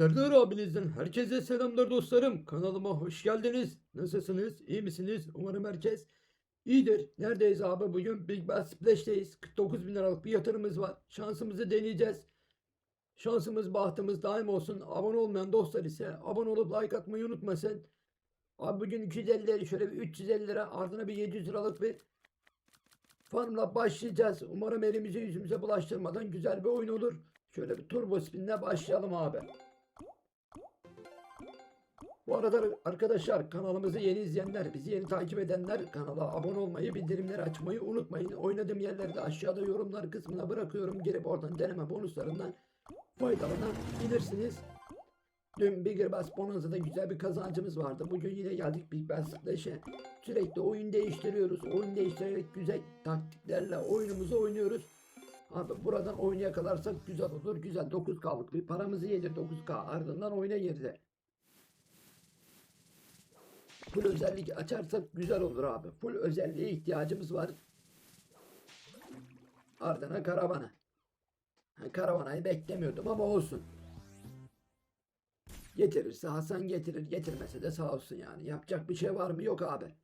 Serdar abinizden herkese selamlar dostlarım. Kanalıma hoş geldiniz. Nasılsınız? İyi misiniz? Umarım herkes iyidir. Neredeyiz abi? Bugün Big Bass Splash'teyiz. 49 bin liralık bir yatırımımız var. Şansımızı deneyeceğiz. Şansımız, bahtımız daim olsun. Abone olmayan dostlar ise abone olup like atmayı unutmasın. Abi bugün 250 lira, şöyle bir 350 lira, ardına bir 700 liralık bir farmla başlayacağız. Umarım elimizi yüzümüze bulaştırmadan güzel bir oyun olur. Şöyle bir turbo spinle başlayalım abi. Bu arada arkadaşlar kanalımızı yeni izleyenler, bizi yeni takip edenler kanala abone olmayı, bildirimleri açmayı unutmayın. Oynadığım yerleri de aşağıda yorumlar kısmına bırakıyorum. Girip oradan deneme bonuslarından faydalanabilirsiniz. Dün Bigger Bass Bonanza'da güzel bir kazancımız vardı. Bugün yine geldik Big Bass Splash'e. Sürekli oyun değiştiriyoruz. Oyun değiştirerek güzel taktiklerle oyunumuzu oynuyoruz. Abi buradan oyunu yakalarsak güzel olur. Güzel 9K'lık bir paramızı yedi 9K ardından oyuna girdi. Full özellik açarsak güzel olur abi. Full özelliğe ihtiyacımız var. Ardına karavana. Karavanayı beklemiyordum ama olsun. Getirirse Hasan getirir, getirmese de sağ olsun yani. Yapacak bir şey var mı? Yok abi.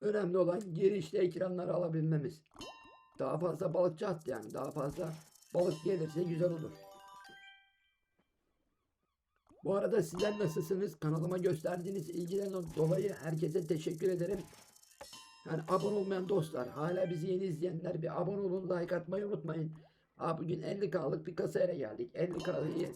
Önemli olan girişte ekranları alabilmemiz. Daha fazla balıkçı attı yani. Daha fazla balık gelirse güzel olur. Bu arada sizler nasılsınız? Kanalıma gösterdiğiniz ilgiden dolayı herkese teşekkür ederim. Yani abone olmayan dostlar, hala bizi yeni izleyenler bir abone olun, like atmayı unutmayın. Aa, bugün 50K'lık bir kasaya geldik. 50K'yı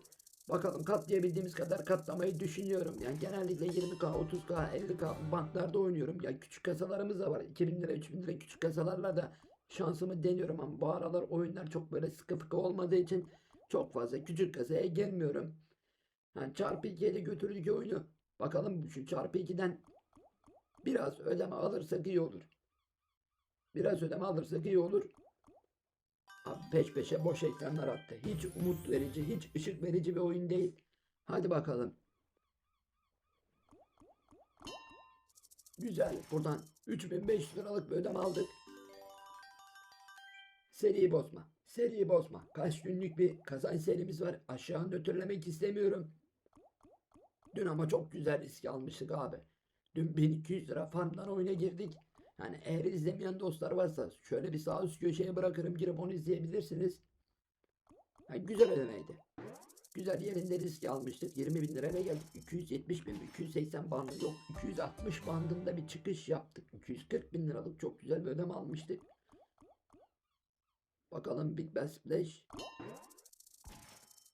bakalım katlayabildiğimiz kadar katlamayı düşünüyorum. Yani genellikle 20K, 30K, 50K bantlarda oynuyorum. Ya küçük kasalarımız da var. 2000 lira, 3000 lira küçük kasalarla da şansımı deniyorum ama bu aralar oyunlar çok böyle sıkı fıkı olmadığı için çok fazla küçük kasaya gelmiyorum. Yani çarpı 2'ye de götürdük oyunu. Bakalım şu çarpı 2'den biraz ödeme alırsak iyi olur. Biraz ödeme alırsak iyi olur. Abi peş peşe boş ekranlar attı. Hiç umut verici, hiç ışık verici bir oyun değil. Hadi bakalım. Güzel. Buradan 3500 liralık bir ödeme aldık. Seriyi bozma. Seriyi bozma. Kaç günlük bir kazanç serimiz var. Aşağı nötrlemek istemiyorum. Dün ama çok güzel risk almıştık abi. Dün 1200 lira farmdan oyuna girdik. Yani eğer izlemeyen dostlar varsa şöyle bir sağ üst köşeye bırakırım girip onu izleyebilirsiniz. Yani güzel ödemeydi. Güzel yerinde risk almıştık. 20 bin liraya geldik. 270 bin, 280 bandı yok. 260 bandında bir çıkış yaptık. 240 bin liralık çok güzel bir ödeme almıştık. Bakalım Big Bass Splash.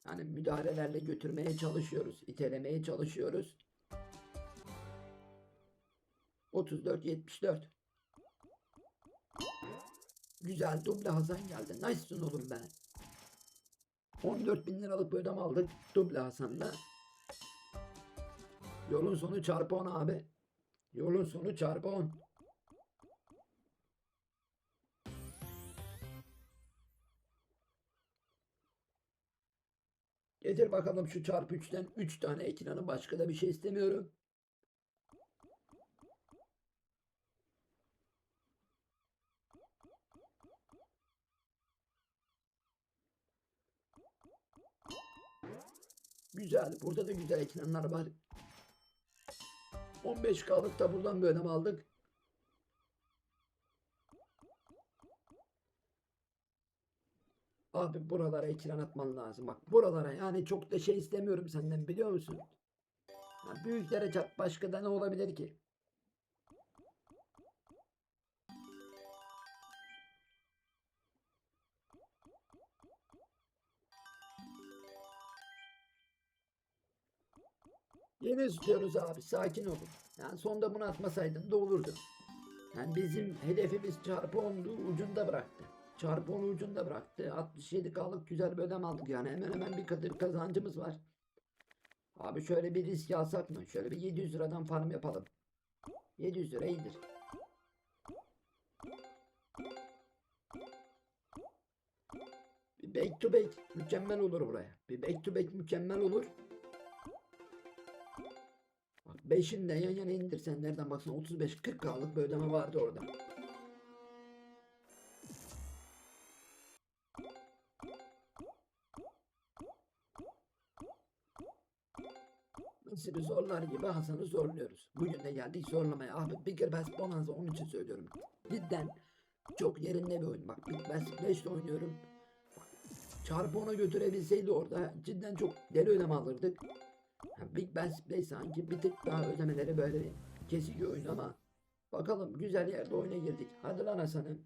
Yani müdahalelerle götürmeye çalışıyoruz. itelemeye çalışıyoruz. 34 74. Güzel duble Hasan geldi. Nice'sın oğlum be. 14 bin liralık bir ödeme aldık. Duble Hasan'la. Yolun sonu çarpı 10 abi. Yolun sonu çarpı 10. Getir bakalım şu çarpı 3'ten 3 tane ekranı başka da bir şey istemiyorum. Güzel. Burada da güzel ekranlar var. 15K'lık da buradan bir ödeme aldık. Abi buralara ekran atman lazım. Bak buralara yani çok da şey istemiyorum senden biliyor musun? Ya büyüklere çarp başka da ne olabilir ki? Yeni istiyoruz abi sakin olun. Yani sonda bunu atmasaydın da olurdu. Yani bizim hedefimiz çarpı 10'du ucunda bıraktı. Çarpı 10'u ucunda bıraktı. 67 kalık güzel bir ödem aldık yani hemen hemen bir katır kazancımız var. Abi şöyle bir risk alsak mı? Şöyle bir 700 liradan farm yapalım. 700 lira iyidir. Bir back to back mükemmel olur buraya. Bir back to back mükemmel olur. Bak 5'ini de yan yana indirsen nereden baksan 35-40 kalık bir ödeme vardı orada. Nasibi zorlar gibi Hasan'ı zorluyoruz. Bugün de geldik zorlamaya. Abi Bigger Bass Bonanza onun için söylüyorum. Cidden çok yerinde bir oyun. Bak Bass 5'te oynuyorum. Çarpı ona götürebilseydi orada cidden çok deli ödeme alırdık. Big Bass Play sanki bir tık daha ödemeleri böyle bir kesik oyun ama bakalım güzel yerde oyuna girdik. Hadi lan Hasan'ım.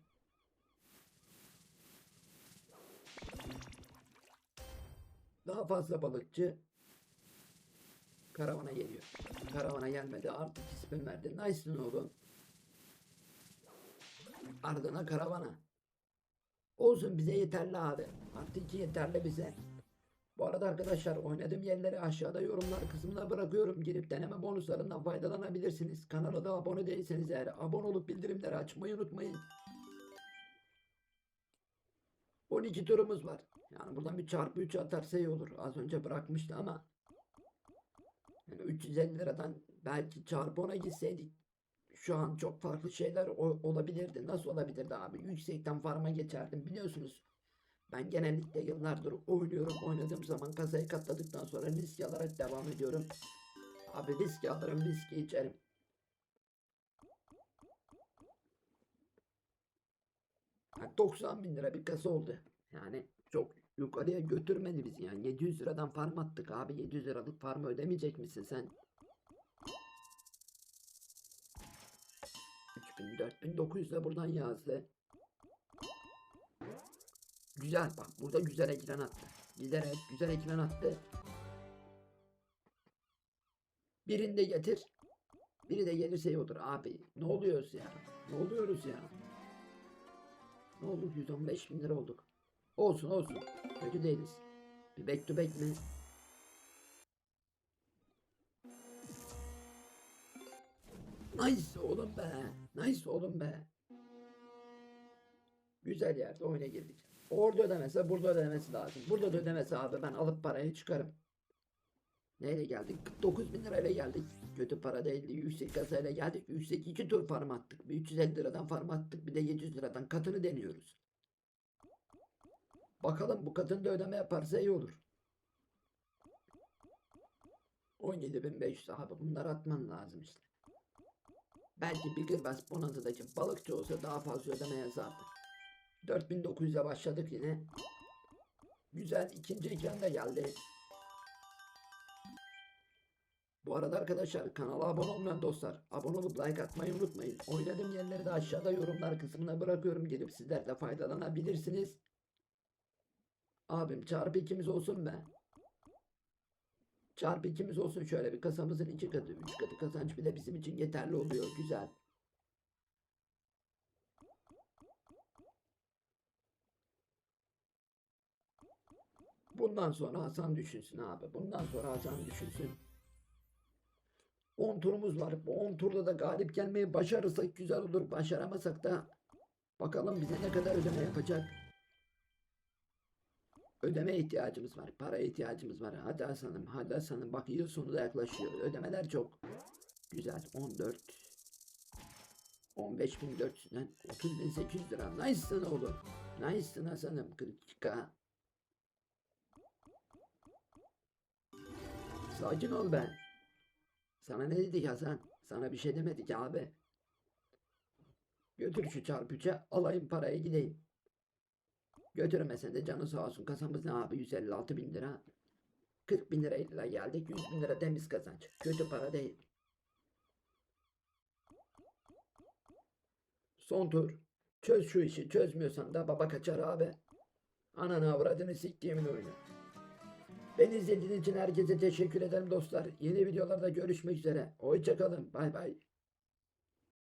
Daha fazla balıkçı karavana geliyor. Karavana gelmedi artık ismin verdi. Nice'ın oğlum. Ardına karavana. Olsun bize yeterli abi. Artı iki yeterli bize. Bu arada arkadaşlar oynadığım yerleri aşağıda yorumlar kısmına bırakıyorum. Girip deneme bonuslarından faydalanabilirsiniz. Kanala da abone değilseniz eğer abone olup bildirimleri açmayı unutmayın. 12 turumuz var. Yani buradan bir çarpı 3 atarsa iyi olur. Az önce bırakmıştı ama. Yani 350 liradan belki çarpı 10'a gitseydik şu an çok farklı şeyler olabilirdi. Nasıl olabilirdi abi? Yüksekten farma geçerdim biliyorsunuz. Ben genellikle yıllardır oynuyorum. Oynadığım zaman kasayı katladıktan sonra risk alarak devam ediyorum. Abi risk alırım, riski içerim. Yani 90 bin lira bir kasa oldu. Yani çok yukarıya götürmedi bizi yani 700 liradan farm attık abi 700 liralık farmı ödemeyecek misin sen? 3000 4900 de buradan yazdı. Güzel bak burada güzel ekran attı. Giderek güzel ekran attı. Birini de getir. Biri de gelirse iyi olur abi. Ne oluyoruz ya? Ne oluyoruz ya? Ne olduk 115 bin lira olduk. Olsun olsun. Kötü değiliz. Bir back to back mi? Nice oğlum be. Nice oğlum be. Güzel yerde oyuna girdik. Orada ödemese burada ödemesi lazım. Burada da ödemesi abi ben alıp parayı çıkarım. Neyle geldik? 49 bin lirayla geldik. Kötü para değildi. Yüksek kasayla geldik. Yüksek iki tur farm attık. Bir 350 liradan farm attık. Bir de 700 liradan katını deniyoruz. Bakalım bu kadın da ödeme yaparsa iyi olur. 17.500 abi bunları atman lazım işte. Belki bir Gırbas Bonanza'daki balıkçı olsa daha fazla ödeme yazardı. 4900'e başladık yine. Güzel ikinci ekran da geldi. Bu arada arkadaşlar kanala abone olmayan dostlar abone olup like atmayı unutmayın. Oynadığım yerleri de aşağıda yorumlar kısmına bırakıyorum. Gelip sizler de faydalanabilirsiniz. Abim çarpı ikimiz olsun be. Çarpı ikimiz olsun şöyle bir kasamızın iki katı, üç katı kazanç bile bizim için yeterli oluyor. Güzel. Bundan sonra Hasan düşünsün abi. Bundan sonra Hasan düşünsün. 10 turumuz var. Bu 10 turda da galip gelmeyi başarırsak güzel olur. Başaramasak da bakalım bize ne kadar ödeme yapacak. Ödeme ihtiyacımız var. Para ihtiyacımız var. Hadi Hasan'ım. Hadi Hasan'ım. Bak yıl sonu da yaklaşıyor. Ödemeler çok. Güzel. 14. 15.400'den 30.800 lira. Nice'sın oğlum. Nice'sın Hasan'ım. 42k. Sakin ol be. Sana ne dedik Hasan? Sana bir şey demedik abi. Götür şu çarpıcı alayım parayı gideyim. Götürmesen de canı sağ olsun. Kasamız ne abi 156 bin lira. 40 bin lirayla geldik. 100 bin lira temiz kazanç. Kötü para değil. Son tur. Çöz şu işi. Çözmüyorsan da baba kaçar abi. Ananı avradını siktiğimin oyunu. Beni izlediğiniz için herkese teşekkür ederim dostlar. Yeni videolarda görüşmek üzere. Hoşçakalın. Bay bay.